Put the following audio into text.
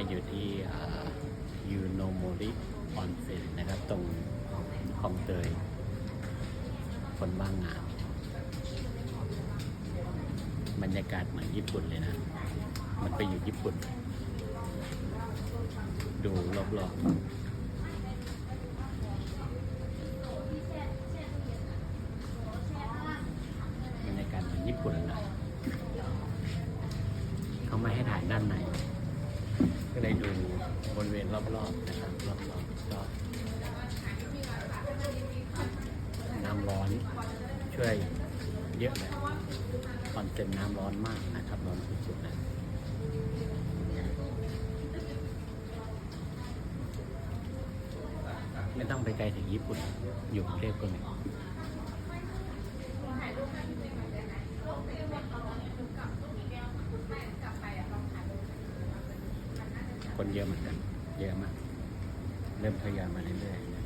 มาอยู่ที่ยูโนโมริออนเซ็นนะครับ ตรงคลองเตย คนบ้างงามบรรยากาศเหมือนญี่ปุ่นเลยนะ มันไปอยู่ญี่ปุ่น ดูรอบๆบรรยากาศเหมือนญี่ปุ่นเลยเขาไม่ให้ถ่ายด้านใน ริเวณรอบๆนะครับรอบๆก็น้ำร้อนช่วยเยอะเลยคอนเซ็นน้ำร้อนมากนะครับร้อนสุดๆเลยไม่ต้องไปไกลถึงญี่ปุ่น อยู่กรุงเทพก็มีคนเยอะเหมือนกัน แยอะมาก เริ่มทยานมาเรื่อยๆ